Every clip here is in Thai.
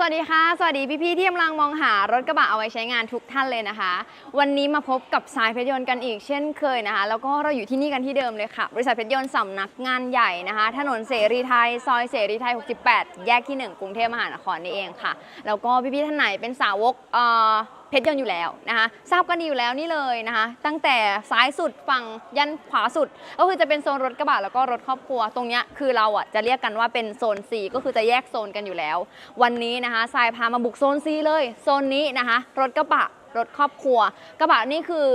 สวัสดีค่ะ สวัสดีพี่ๆที่กำลังมองหารถกระบะเอาไว้ใช้งานทุกท่านเลยนะคะ วันนี้มาพบกับสายเพชรยนต์กันอีกเช่นเคยนะคะ แล้วก็เราอยู่ที่นี่กันที่เดิมเลยค่ะ บริษัทเพชรยนต์สำนักงานใหญ่นะคะ ถนนเสรีไทย ซอยเสรีไทย 68 แยกที่ 1 กรุงเทพมหานครนี่เองค่ะ แล้วก็พี่ๆท่านไหนเป็นสาวกเอ่อ เพชรยนต์อยู่แล้วนะคะทราบกันดีอยู่แล้วนี่เลยนะคะ ตั้งแต่ซ้ายสุดฝั่งยันขวาสุด ก็คือจะเป็นโซนรถกระบะแล้วก็รถครอบครัวตรงเนี้ยคือเราอะจะเรียกกันว่าเป็นโซน4ก็คือจะแยกโซนกันอยู่แล้ว วันนี้นะคะทรายพามาบุกโซน C เลยโซนนี้นะคะ รถกระบะรถครอบครัว กระบะนี่คือ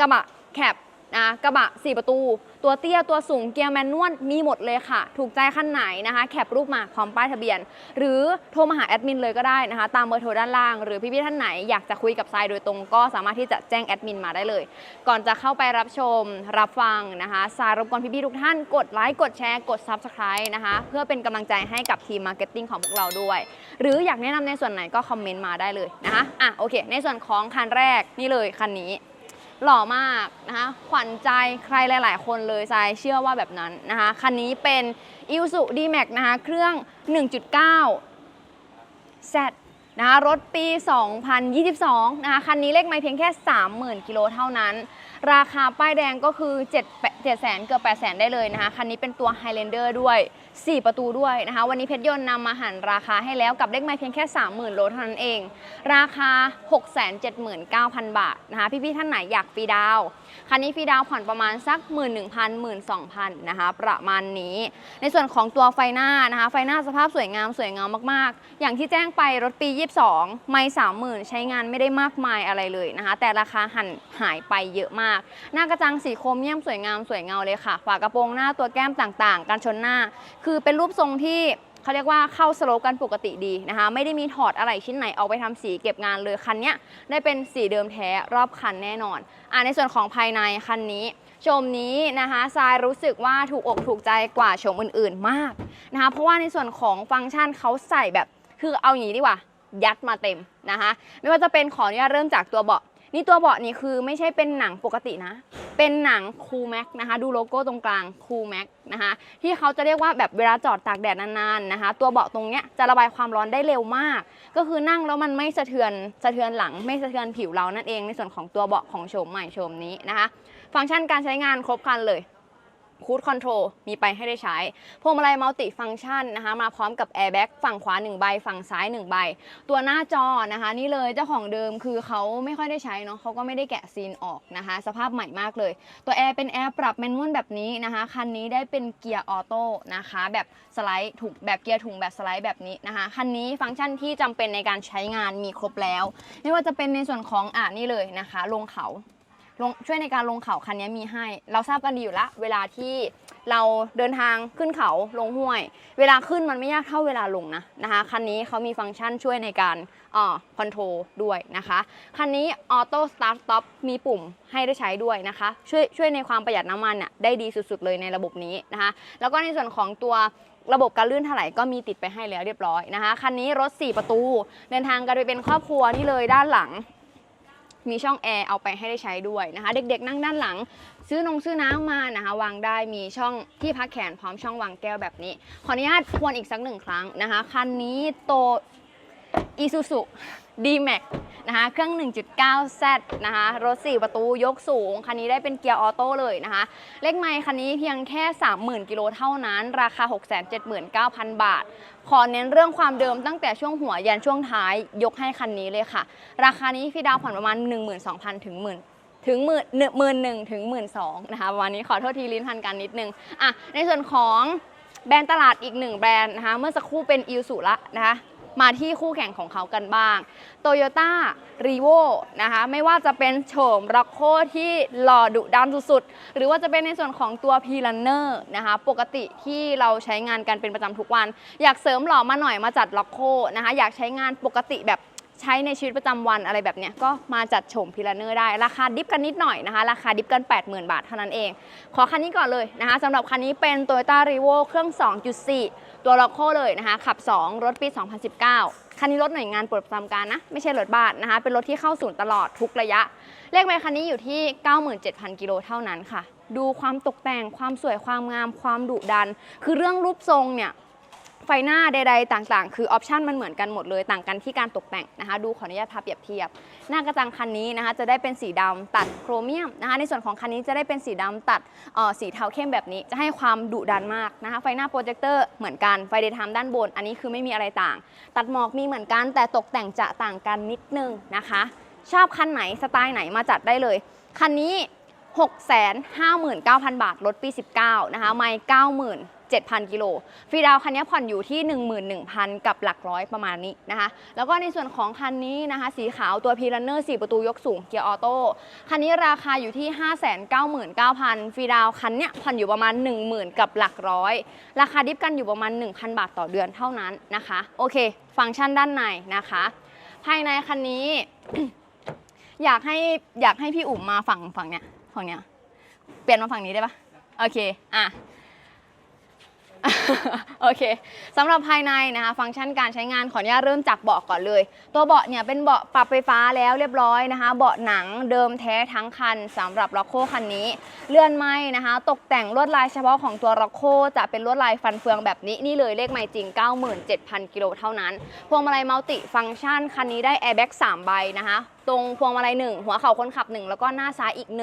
กระบะแคป นะกระบะ 4 ประตู ตัวเตี้ยตัวสูงเกียร์แมนนวลมีหมดเลยค่ะ ถูกใจขั้นไหนนะคะ แคปรูปมาพร้อมป้ายทะเบียน หรือโทรมาหาแอดมินเลยก็ได้นะคะ ตามเบอร์โทรด้านล่าง หรือพี่ๆท่านไหนอยากจะคุยกับทรายโดยตรงก็สามารถที่จะแจ้งแอดมินมาได้เลย ก่อนจะเข้าไปรับชมรับฟังนะคะทรายรบกวนพี่ๆทุกท่านกดไลค์กดแชร์กด Subscribe นะคะ เพื่อเป็นกำลังใจให้กับทีมมาร์เก็ตติ้งของพวกเราด้วย หรืออยากแนะนำในส่วนไหนก็คอมเมนต์มาได้เลยนะคะอะโอเค ในส่วนของคันแรกนี่เลยคันนี้ หล่อมากนะคะขวัญใจใครหลาย ๆ คนเลยทรายเชื่อว่าแบบนั้นนะคะคันนี้เป็น i s u D-Max นะคะเครื่อง 1.9 Z นะคะรถปี 2022 นะคะคันนี้เลขไม่เพียงแค่ 30,000 กิโลเท่านั้น ราคาป้ายแดงก็คือ7 7แสนเกือบ8แสนได้เลยนะคะ คันนี้เป็นตัว Highlander ด้วย 4 ประตูด้วยนะคะ วันนี้เพชรยนต์นำมาหันราคาให้แล้วกับเลขไม่เพียงแค่ 30,000 โลเท่านั้นเอง ราคา 679,000 บาทนะคะ พี่ๆท่านไหนอยากฟรีดาว คันนี้ฟรีดาวผ่อนประมาณสัก 11,000 12,000 นะคะ ประมาณนี้ ในส่วนของตัวไฟหน้านะคะ ไฟหน้าสภาพสวยงามสวยงามมากๆ อย่างที่แจ้งไปรถปี 22 ไม่ 30,000 ใช้งานไม่ได้มากมายอะไรเลยนะคะ แต่ราคาหันหายไปเยอะมาก หน้ากระจังสีโครเมียมสวยงามสวยเงาเลยค่ะ ฝากระโปรงหน้าตัวแก้มต่างๆ การชนหน้า คือเป็นรูปทรงที่ เขาเรียกว่าเข้าสโลปกันปกติดีนะคะ ไม่ได้มีถอดอะไรชิ้นไหนเอาไปทำสีเก็บงานเลยคันนี้ได้เป็นสีเดิมแท้รอบคันแน่นอนอ่าในส่วนของภายในคันนี้ชมนี้นะคะทรายรู้สึกว่าถูกอกถูกใจกว่าชมอื่นๆมากนะคะเพราะว่าในส่วนของฟังก์ชันเขาใส่แบบคือเอาอย่างนี้ดีกว่า ยัดมาเต็มนะคะ ไม่ว่าจะเป็นขออนุญาตเริ่มจากตัวเบาะ นี่ตัวเบาะนี่คือไม่ใช่เป็นหนังปกตินะ เป็นหนังคูแม็กนะคะ ดูโลโก้ตรงกลางคูแม็กนะคะ ที่เขาจะเรียกว่าแบบเวลาจอดตากแดดนานๆนะคะ ตัวเบาะตรงเนี้ยจะระบายความร้อนได้เร็วมาก ก็คือนั่งแล้วมันไม่สะเทือนสะเทือนหลัง ไม่สะเทือนผิวเรานั่นเองในส่วนของตัวเบาะของโฉมใหม่โฉมนี้นะคะ ฟังก์ชันการใช้งานครบครันเลย คูดคอนโทรลมีไปให้ได้ใช้ พวงมาลัยมัลติฟังก์ชันนะคะ มาพร้อมกับแอร์แบ็กฝั่งขวา 1 ใบ ฝั่งซ้าย 1 ใบ ตัวหน้าจอนะคะ นี่เลยเจ้าของเดิมคือเขาไม่ค่อยได้ใช้เนาะเขาก็ไม่ได้แกะซีนออกนะคะ สภาพใหม่มากเลย ตัวแอร์เป็นแอร์ปรับแมนนวลแบบนี้นะคะ คันนี้ได้เป็นเกียร์ออโต้นะคะ แบบสไลด์ถุงแบบเกียร์ถุงแบบสไลด์แบบนี้นะคะ คันนี้ฟังก์ชันที่จำเป็นในการใช้งานมีครบแล้ว ไม่ว่าจะเป็นในส่วนของอ่านี่เลยนะคะ ลงเขา ลงช่วยในการลงเขาคันนี้มีให้ เราทราบกันดีอยู่แล้วเวลาที่เราเดินทางขึ้นเขาลงห้วย เวลาขึ้นมันไม่ยากเท่าเวลาลงนะนะคะคันนี้เขามีฟังก์ชันช่วยในการอ่าคอนโทรลด้วยนะคะคันนี้ออโต้สตาร์ทสต็อปมีปุ่มให้ได้ใช้ด้วยนะคะ ช่วยช่วยในความประหยัดน้ำมันน่ะได้ดีสุดๆเลยในระบบนี้นะคะแล้วก็ในส่วนของตัวระบบการลื่นถลายก็มีติดไปให้แล้วเรียบร้อยนะคะคันนี้รถ 4 ประตู เดินทางกันไปเป็นครอบครัวนี่เลยด้านหลัง มีช่องแอร์เอาไปให้ได้ใช้ด้วยนะคะ เด็กๆ นั่งด้านหลัง ซื้อนงซื้อน้ำมานะคะ วางได้มีช่องที่พักแขนพร้อมช่องวางแก้วแบบนี้ ขออนุญาตทวนอีกสักหนึ่งครั้งนะคะ คันนี้โต Isuzu D-Max นะคะเครื่อง 1.9Z นะคะรถ 4 ประตูยกสูง คันนี้ได้เป็นเกียร์ออโต้เลยนะคะ เลขไมค์คันนี้เพียงแค่ 30,000 กิโลเท่านั้น ราคา 679,000 บาท ขอเน้นเรื่องความเดิมตั้งแต่ช่วงหัวยันช่วงท้ายยกให้คันนี้เลยค่ะ ราคานี้พี่ดาวผ่อนประมาณ 12,000 ถึงหมื่นถึงหมื่นหมื่นหนึ่งถึงหมื่นสองนะคะวันนี้ขอโทษทีลิ้นพันกันนิดนึงอะในส่วนของแบรนด์ตลาดอีกหนึ่งแบรนด์นะคะเมื่อสักครู่เป็นอิลสุละนะคะ มาที่คู่แข่งของเขากันบ้าง Toyota r e v o นะคะไม่ว่าจะเป็นโฉมร็อกโคที่หล่อดุดันสุดๆ หรือว่าจะเป็นในส่วนของตัว p l a n n e r นะคะปกติที่เราใช้งานกันเป็นประจำทุกวัน อยากเสริมหล่อมาหน่อยมาจัดล็อกโคนะคะอยากใช้งานปกติแบบ ใช้ในชีวิตประจำวันอะไรแบบเนี้ยก็มาจัดโฉมพิลาเนอร์ได้ ราคาดิฟกันนิดหน่อยนะคะ ราคาดิฟกัน 80,000 บาทเท่านั้นเอง ขอคันนี้ก่อนเลยนะคะสำหรับคันนี้เป็น Toyota r e v o เครื่อง 2.4 ตัวล็อกโคเลยนะคะ ขับ 2 รถปี 2019 คันนี้รถหน่วยงานปรดประจำการนะ ไม่ใช่รถบ้านนะคะ เป็นรถที่เข้าศูนย์ตลอดทุกระยะ เลขไมคันนี้อยู่ที่ 97,000 กิโลเท่านั้นค่ะ ดูความตกแต่งความสวยความงามความดุดัน คือเรื่องรูปทรงเนี่ย ไฟหน้าใดๆต่างๆ คือออปชันมันเหมือนกันหมดเลยต่างกันที่การตกแต่งนะคะ ดูขออนุญาตพาเปรียบเทียบ หน้ากระจังคันนี้นะคะจะได้เป็นสีดำตัดโครเมียมนะคะในส่วนของคันนี้จะได้เป็นสีดำตัดเอ่อสีเทาเข้มแบบนี้ จะให้ความดุดันมากนะคะ ไฟหน้าโปรเจคเตอร์เหมือนกันไฟเดย์ไทม์ด้านบน อันนี้คือไม่มีอะไรต่าง ตัดหมอกมีเหมือนกัน แต่ตกแต่งจะต่างกันนิดนึงนะคะ ชอบคันไหนสไตล์ไหนมาจัดได้เลยคันนี้659,000 บาทลดปี 19นะคะไม่ 7,000 กิโลฟรีดาวคันนี้ผ่อนอยู่ที่ 11,000 กับหลักร้อยประมาณนี้นะคะ แล้วก็ในส่วนของคันนี้นะคะ สีขาวตัวพีรันเนอร์4ประตูยกสูงเกียร์ออโต้ คันนี้ราคาอยู่ที่ 599,000ฟรีดาวคันเนี้ยผ่อนอยู่ประมาณ 10,000 กับหลักร้อย ราคาดิฟกันอยู่ประมาณ 1,000 บาทต่อเดือนเท่านั้นนะคะ โอเค ฟังก์ชันด้านในนะคะ ภายในคันนี้ อยากให้อยากให้พี่อุ๋มมาฝั่งฝั่งเนี้ยฝั่งเนี้ยเปลี่ยนมาฝั่งนี้ได้ปะโอเค อะ โอเคสำหรับภายในนะคะ ฟังก์ชันการใช้งานขออนุญาตเริ่มจากเบาะก่อนเลย ตัวเบาะเนี่ยเป็นเบาะปรับไฟฟ้าแล้วเรียบร้อยนะคะ เบาะหนังเดิมแท้ทั้งคันสำหรับล็อกโคคันนี้ เลื่อนไม้นะคะ ตกแต่งลวดลายเฉพาะของตัวล็อกโคจะเป็นลวดลายฟันเฟืองแบบนี้นี่เลยเลขไม้จริง 97,000 กิโลเท่านั้น พวงมาลัยมัลติฟังก์ชันคันนี้ได้แอร์แบ็ก3ใบนะคะ ตรงพวงมาลัย1หัวเข่าคนขับ 1 แล้วก็หน้าซ้ายอีก 1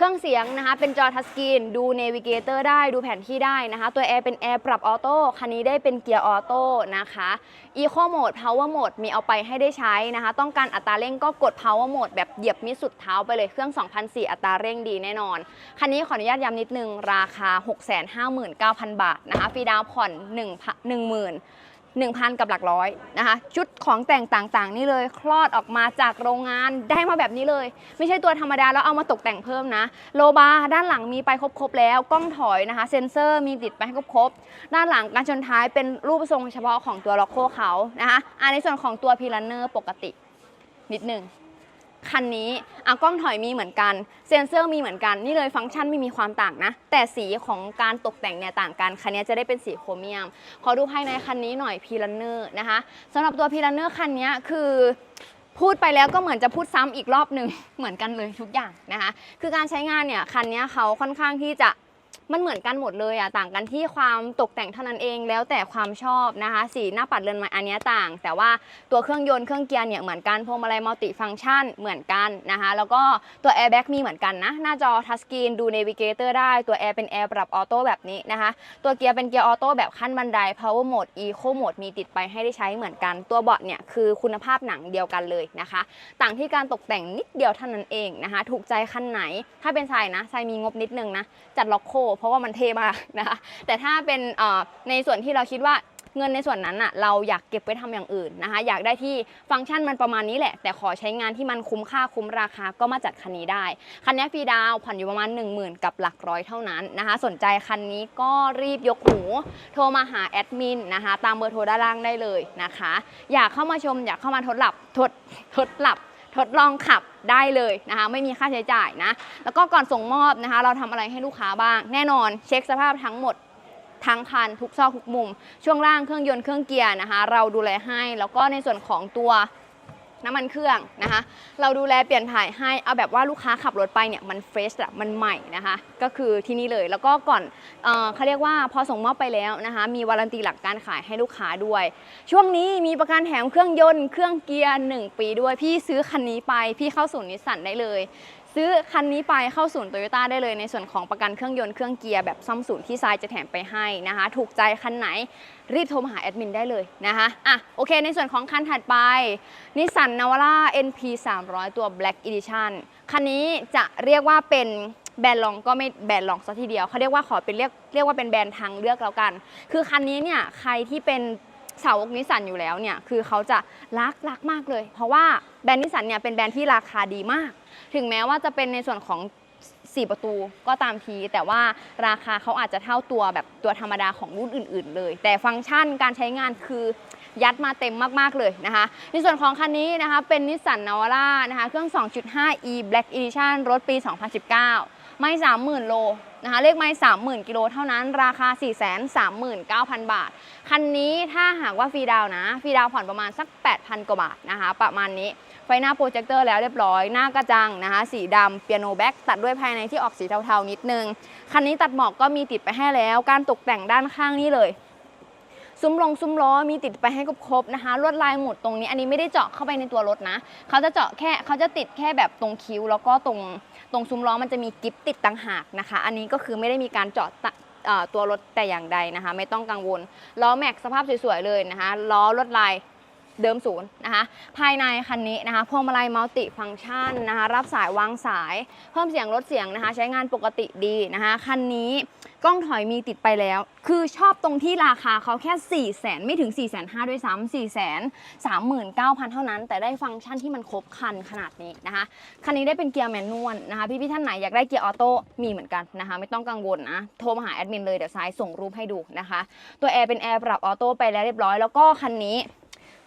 เครื่องเสียงนะคะเป็นจอทัชสกรีนดูเนวิเกเตอร์ได้ดูแผนที่ได้นะคะ ตัวแอร์เป็นแอร์ปรับออโต้คันนี้ได้เป็นเกียร์ออโต้นะคะ Eco Mode Power Mode มีเอาไปให้ได้ใช้นะคะ ต้องการอัตราเร่งก็กด Power Mode แบบเหยียบมิดสุดเท้าไปเลยเครื่อง 2004 อัตราเร่งดีแน่นอน คันนี้ขออนุญาตย้ำนิดนึง ราคา 659,000 บาทนะคะฟรีดาวผ่อน1 10,000 1,000 กับหลักร้อยนะคะชุดของแต่งต่างๆ นี่เลยคลอดออกมาจากโรงงานได้มาแบบนี้เลย ไม่ใช่ตัวธรรมดาแล้วเอามาตกแต่งเพิ่มนะ โลบาร์ด้านหลังมีไปครบๆแล้ว กล้องถอยนะคะ เซ็นเซอร์มีติดไปให้ครบๆด้านหลังการชนท้ายเป็นรูปทรงเฉพาะของตัวล็อกโคเขานะคะอันในส่วนของตัวพีลันเนอร์ปกตินิดหนึ่ง คันนี้อะกล้องถอยมีเหมือนกัน เซนเซอร์มีเหมือนกัน นี่เลยฟังก์ชันไม่มีความต่างนะ แต่สีของการตกแต่งเนี่ยต่างกัน คันนี้จะได้เป็นสีโครเมียม ขอดูภายในคันนี้หน่อยพีลันเนอร์นะคะสำหรับตัวพีลันเนอร์คันนี้คือพูดไปแล้วก็เหมือนจะพูดซ้ำอีกรอบหนึ่งเหมือนกันเลยทุกอย่างนะคะ คือการใช้งานเนี่ยคันนี้เขาค่อนข้างที่จะ มันเหมือนกันหมดเลยอะต่างกันที่ความตกแต่งเท่านั้นเองแล้วแต่ความชอบนะคะ สีหน้าปัดเรือนไม้อันนี้ต่าง แต่ว่าตัวเครื่องยนต์เครื่องเกียร์เนี่ยเหมือนกันพวงมาลัยมัลติฟังก์ชันเหมือนกันนะคะ แล้วก็ตัวแอร์แบ็กมีเหมือนกันนะ หน้าจอทัชสกรีนดูเนวิเกเตอร์ได้ตัวแอร์เป็นแอร์ปรับออโต้แบบนี้นะคะ ตัวเกียร์เป็นเกียร์ออโต้แบบขั้นบันได power mode eco mode มีติดไปให้ได้ใช้เหมือนกัน ตัวเบาะเนี่ยคือคุณภาพหนังเดียวกันเลยนะคะ ต่างที่การตกแต่งนิดเดียวเท่านั้นเองนะคะ ถูกใจคันไหน ถ้าเป็นทรายนะทรายมีงบนิดนึงนะจัดล็อกโคเพราะว่ามันเท่มากนะคะแต่ถ้าเป็นในส่วนที่เราคิดว่าเงินในส่วนนั้นอะเราอยากเก็บไว้ทำอย่างอื่นนะคะ อยากได้ที่ฟังก์ชันมันประมาณนี้แหละ แต่ขอใช้งานที่มันคุ้มค่าคุ้มราคาก็มาจัดคันนี้ได้ คันนี้ฟรีดาวผ่อนอยู่ประมาณ 10,000 กับหลักร้อยเท่านั้นนะคะ สนใจคันนี้ก็รีบยกหู โทรมาหาแอดมินนะคะ ตามเบอร์โทรด้านล่างได้เลยนะคะ อยากเข้ามาชมอยากเข้ามาทดลับทดทดลับ ทดลองขับได้เลยนะคะ ไม่มีค่าใช้จ่ายนะ แล้วก็ก่อนส่งมอบนะคะ เราทำอะไรให้ลูกค้าบ้าง แน่นอนเช็คสภาพทั้งหมดทั้งคันทุกซอกทุกมุม ช่วงล่างเครื่องยนต์เครื่องเกียร์นะคะ เราดูแลให้ แล้วก็ในส่วนของตัว น้ำมันเครื่องนะคะ เราดูแลเปลี่ยนถ่ายให้เอาแบบว่าลูกค้าขับรถไปเนี่ยมันเฟรชอะมันใหม่นะคะ ก็คือที่นี่เลยแล้วก็ก่อนเออเขาเรียกว่าพอส่งมอบไปแล้วนะคะ มีวารันตีหลักการขายให้ลูกค้าด้วย ช่วงนี้มีประกันแถมเครื่องยนต์เครื่องเกียร์1ปีด้วย พี่ซื้อคันนี้ไป พี่เข้าศูนย์นิสสันได้เลย ซื้อคันนี้ไปเข้าศูนย์โตโยต้าได้เลยในส่วนของประกันเครื่องยนต์เครื่องเกียร์แบบซ่อมศูนย์ที่ทรายจะแถมไปให้นะคะ ถูกใจคันไหนรีบโทรมาหาแอดมินได้เลยนะคะอะโอเคในส่วนของคันถัดไปนิสสันนาวาร่า NP 300 ตัว Black Edition คันนี้จะเรียกว่าเป็นแบรนด์รองก็ไม่แบรนด์รองซะทีเดียวเขาเรียกว่าขอเป็นเรียกเรียกว่าเป็นแบรนด์ทางเลือกแล้วกัน คือคันนี้เนี่ยใครที่เป็น สาวกนิสสันอยู่แล้วเนี่ยคือเขาจะรักรักมากเลย เพราะว่าแบรนด์นิสสันเนี่ยเป็นแบรนด์ที่ราคาดีมาก ถึงแม้ว่าจะเป็นในส่วนของ4ประตูก็ตามที แต่ว่าราคาเขาอาจจะเท่าตัวแบบตัวธรรมดาของรุ่นอื่น ๆ เลย แต่ฟังก์ชันการใช้งานคือยัดมาเต็มมาก ๆ เลยนะคะ ในส่วนของคันนี้นะคะเป็นนิสสันนาวาร่านะคะเครื่อง 2.5 e Black Edition รถปี 2019 ไม่30,000 โลนะคะ เลขไม่30,000 กิโลเท่านั้น ราคา 439,000 บาท คันนี้ถ้าหากว่าฟรีดาวนะ ฟรีดาวน์ผ่อนประมาณสัก 8,000 กว่าบาทนะคะ ประมาณนี้ ไฟหน้าโปรเจคเตอร์แล้วเรียบร้อย หน้ากระจังนะคะ สีดำเปียโนแบ็กตัดด้วยภายในที่ออกสีเทาๆนิดนึง คันนี้ตัดหมอกก็มีติดไปให้แล้ว การตกแต่งด้านข้างนี่เลย ซุ้มลงซุ้มล้อมีติดไปให้ครบๆนะคะ ลวดลายหมุดตรงนี้ อันนี้ไม่ได้เจาะเข้าไปในตัวรถนะเขาจะเจาะแค่เขาจะติดแค่แบบตรงคิ้ว แล้วก็ตรงตรงซุ้มล้อมันจะมีกิฟติดต่างหากนะคะ อันนี้ก็คือไม่ได้มีการเจาะต่อตัวรถแต่อย่างใดนะคะ ไม่ต้องกังวลล้อแม็กสภาพสวยๆเลยนะคะล้อลวดลายเดิมศูนย์นะคะภายในคันนี้นะคะพวงมาลัยมัลติฟังก์ชันนะคะรับสายวางสาย เพิ่มเสียงลดเสียงนะคะ ใช้งานปกติดีนะคะคันนี้ กล้องถอยมีติดไปแล้ว คือชอบตรงที่ราคาเขาแค่4 0 0 0 0 0ไม่ถึง4 5 0 0 0ด้วยซ้ำ4 3 9 0 0 0เท่านั้น แต่ได้ฟังก์ชันที่มันครบคันขนาดนี้นะคะ คันนี้ได้เป็นเกียร์แมนนวลนะคะ พี่ๆท่านไหนอยากได้เกียร์ออโต้มีเหมือนกันนะคะ ไม่ต้องกังวลนะ โทรมาหาแอดมินเลยเดี๋ยวซ้ายส่งรูปให้ดูนะคะ ตัวแอร์เป็นแอร์ปรับออโต้ไปแล้วเรียบร้อยแล้วก็คันนี้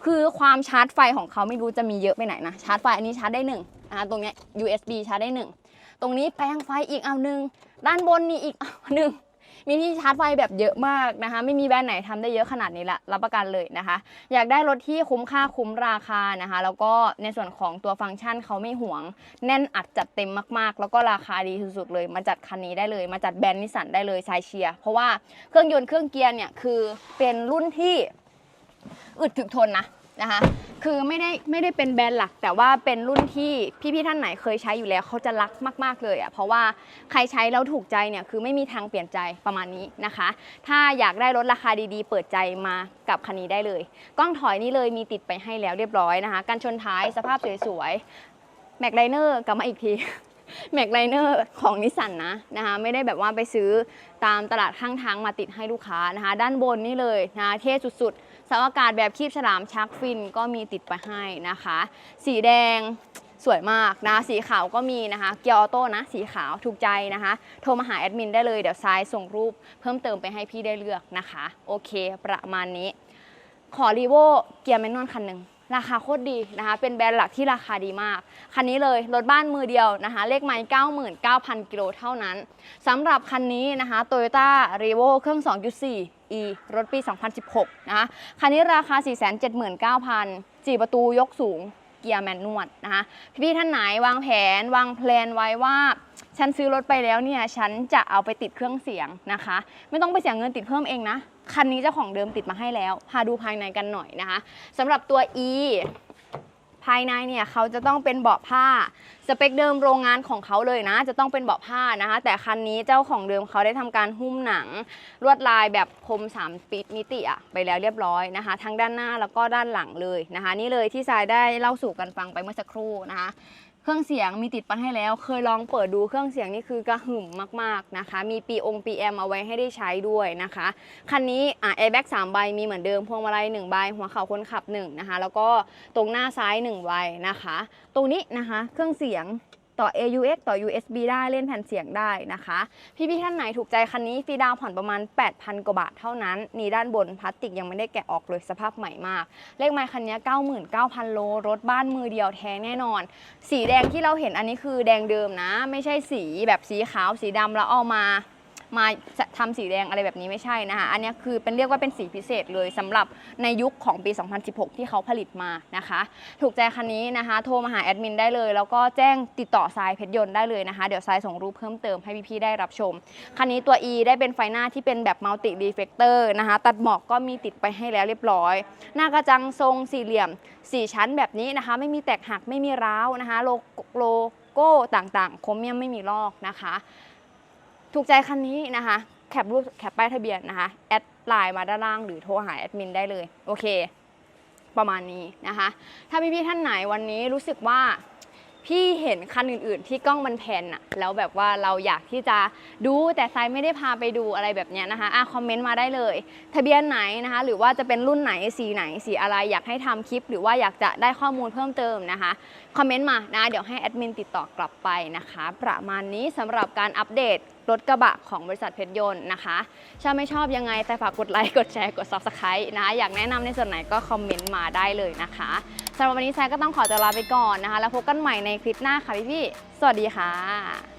คือความชาร์จไฟของเขาไม่รู้จะมีเยอะไปไหนนะชาร์จไฟอันนี้ชาร์จได้หนึ่งนะคะตรงเนี้ย USB ชาร์จได้หนึ่งตรงนี้แปลงไฟอีกเอาหนึ่งด้านบนนี่อีกเอาหนึ่ง มีที่ชาร์จไฟแบบเยอะมากนะคะ ไม่มีแบรนด์ไหนทำได้เยอะขนาดนี้ละรับประกันเลยนะคะ อยากได้รถที่คุ้มค่าคุ้มราคานะคะ แล้วก็ในส่วนของตัวฟังก์ชันเขาไม่ห่วง แน่นอัดจัดเต็มมากๆ แล้วก็ราคาดีสุดๆเลยมาจัดคันนี้ได้เลย มาจัดแบรนด์นิสสันได้เลยชายเชียร์เพราะว่าเครื่องยนต์เครื่องเกียร์เนี่ยคือเป็นรุ่นที่อึดถึกทนนะ นะคะคือไม่ได้ไม่ได้เป็นแบรนด์หลัก แต่ว่าเป็นรุ่นที่พี่ๆท่านไหนเคยใช้อยู่แล้วเขาจะรักมากๆเลยอะ่ะเพราะว่าใครใช้แล้วถูกใจเนี่ยคือไม่มีทางเปลี่ยนใจประมาณนี้นะคะ ถ้าอยากได้รถราคาดีๆ เปิดใจมากับคันนี้ได้เลย กล้องถอยนี่เลยมีติดไปให้แล้วเรียบร้อยนะคะกันชนท้ายสภาพสวยๆแม็กไลเนอร์กลับมาอีกทีแม็กไลเนอร์ของนิสสันนะนะคะไม่ได้แบบว่าไปซื้อตามตลาดข้างทางมาติดให้ลูกค้านะคะ ด้านบนนี่เลยนะเท่สุดๆ สาอากาศแบบคีบฉลามชักฟินก็มีติดไปให้นะคะ สีแดงสวยมากนะสีขาวก็มีนะคะ เกียร์ออโต้นะ สีขาวถูกใจนะคะ โทรมาหาแอดมินได้เลยเดี๋ยวซายส่งรูปเพิ่มเติมไปให้พี่ได้เลือกนะคะ โอเค ประมาณนี้ ขอรีโวเกียร์แมนนวลคันหนึ่ง ราคาโคตรดีนะคะ เป็นแบรนด์หลักที่ราคาดีมาก คันนี้เลยรถบ้านมือเดียวนะคะ เลขไมล์99,000 กิโลเท่านั้น สำหรับคันนี้นะคะ Toyota r e v o เครื่อง 2.4 e รถปี 2016 นะคะ คันนี้ราคา 479,000 4 ประตูยกสูงเกียร์แมนนวลนะคะ พี่ๆท่านไหนวางแผน วางแพลนไว้ว่า ฉันซื้อรถไปแล้วเนี่ยฉันจะเอาไปติดเครื่องเสียงนะคะ ไม่ต้องไปเสียเงินติดเพิ่มเองนะ คันนี้เจ้าของเดิมติดมาให้แล้ว พาดูภายในกันหน่อยนะคะสำหรับตัว E ภายในเนี่ยเขาจะต้องเป็นเบาะผ้า สเปคเดิมโรงงานของเขาเลยนะ จะต้องเป็นเบาะผ้านะคะ แต่คันนี้เจ้าของเดิมเขาได้ทำการหุ้มหนังลวดลายแบบคมสามปิดมิติอะไปแล้วเรียบร้อยนะคะ ทั้งด้านหน้าแล้วก็ด้านหลังเลยนะคะ นี่เลยที่ทรายได้เล่าสู่กันฟังไปเมื่อสักครู่นะคะ เครื่องเสียงมีติดปันให้แล้ว เคยลองเปิดดูเครื่องเสียงนี่คือกระหึ่มมากๆนะคะ มีปีองปีแอมเอาไว้ให้ได้ใช้ด้วยนะคะ คันนี้อะแอร์แบ็กสามใบมีเหมือนเดิมพวงมาลัยหนึ่งใบหัวเข่าคนขับหนึ่งนะคะ แล้วก็ตรงหน้าซ้ายหนึ่งใบนะคะ ตรงนี้นะคะ เครื่องเสียง ต่อ AUX ต่อ USB ได้เล่นแผ่นเสียงได้นะคะ พี่ๆท่านไหนถูกใจคันนี้ฟรีดาวผ่อนประมาณ 8,000 กว่าบาทเท่านั้น นี่ด้านบนพลาสติกยังไม่ได้แกะออกเลยสภาพใหม่มาก เลขไมล์คันนี้ 99,000 โล รถบ้านมือเดียวแท้แน่นอน สีแดงที่เราเห็นอันนี้คือแดงเดิมนะ ไม่ใช่สีแบบสีขาวสีดำแล้วเอามา มาทำสีแดงอะไรแบบนี้ไม่ใช่นะคะ อันนี้คือเป็นเรียกว่าเป็นสีพิเศษเลยสำหรับในยุคของปี 2016 ที่เขาผลิตมานะคะ ถูกใจคันนี้นะคะ โทรมาหาแอดมินได้เลย แล้วก็แจ้งติดต่อทรายเพชรยนต์ได้เลยนะคะ เดี๋ยวทรายส่งรูปเพิ่มเติมให้พี่ๆได้รับชม คันนี้ตัว E ได้เป็นไฟหน้าที่เป็นแบบมัลติรีเฟกเตอร์นะคะ ตัดหมอกก็มีติดไปให้แล้วเรียบร้อย หน้ากระจังทรงสี่เหลี่ยม 4 ชั้นแบบนี้นะคะ ไม่มีแตกหักไม่มีร้าวนะคะ โลโก้ต่างๆ โครเมียมไม่มีลอกนะคะ ถูกใจคันนี้นะคะ แคปรูปแคปป้ายทะเบียนนะคะ แอดไลน์มาด้านล่างหรือโทรหาแอดมินได้เลย โอเค ประมาณนี้นะคะ ถ้าพี่ๆท่านไหนวันนี้รู้สึกว่าพี่เห็นคันอื่นๆ ที่กล้องมันแผ่นอะแล้วแบบว่าเราอยากที่จะดูแต่ทรายไม่ได้พาไปดูอะไรแบบเนี้ยนะคะอะคอมเมนต์มาได้เลย ทะเบียนไหนนะคะ หรือว่าจะเป็นรุ่นไหนสีไหนสีอะไรอยากให้ทำคลิป หรือว่าอยากจะได้ข้อมูลเพิ่มเติมนะคะคอมเมนต์มานะเดี๋ยวให้แอดมินติดต่อกลับไปนะคะ ประมาณนี้สำหรับการอัปเดต รถกระบะของบริษัทเพชรยนต์นะคะ ชอบไม่ชอบยังไงแต่ฝากกดไลค์ กดแชร์ กด subscribe นะ อยากแนะนำในส่วนไหนก็คอมเมนต์มาได้เลยนะคะสำหรับวันนี้แซ่ก็ต้องขอตัวลาไปก่อนนะคะ แล้วพบกันใหม่ในคลิปหน้าค่ะพี่ๆสวัสดีค่ะ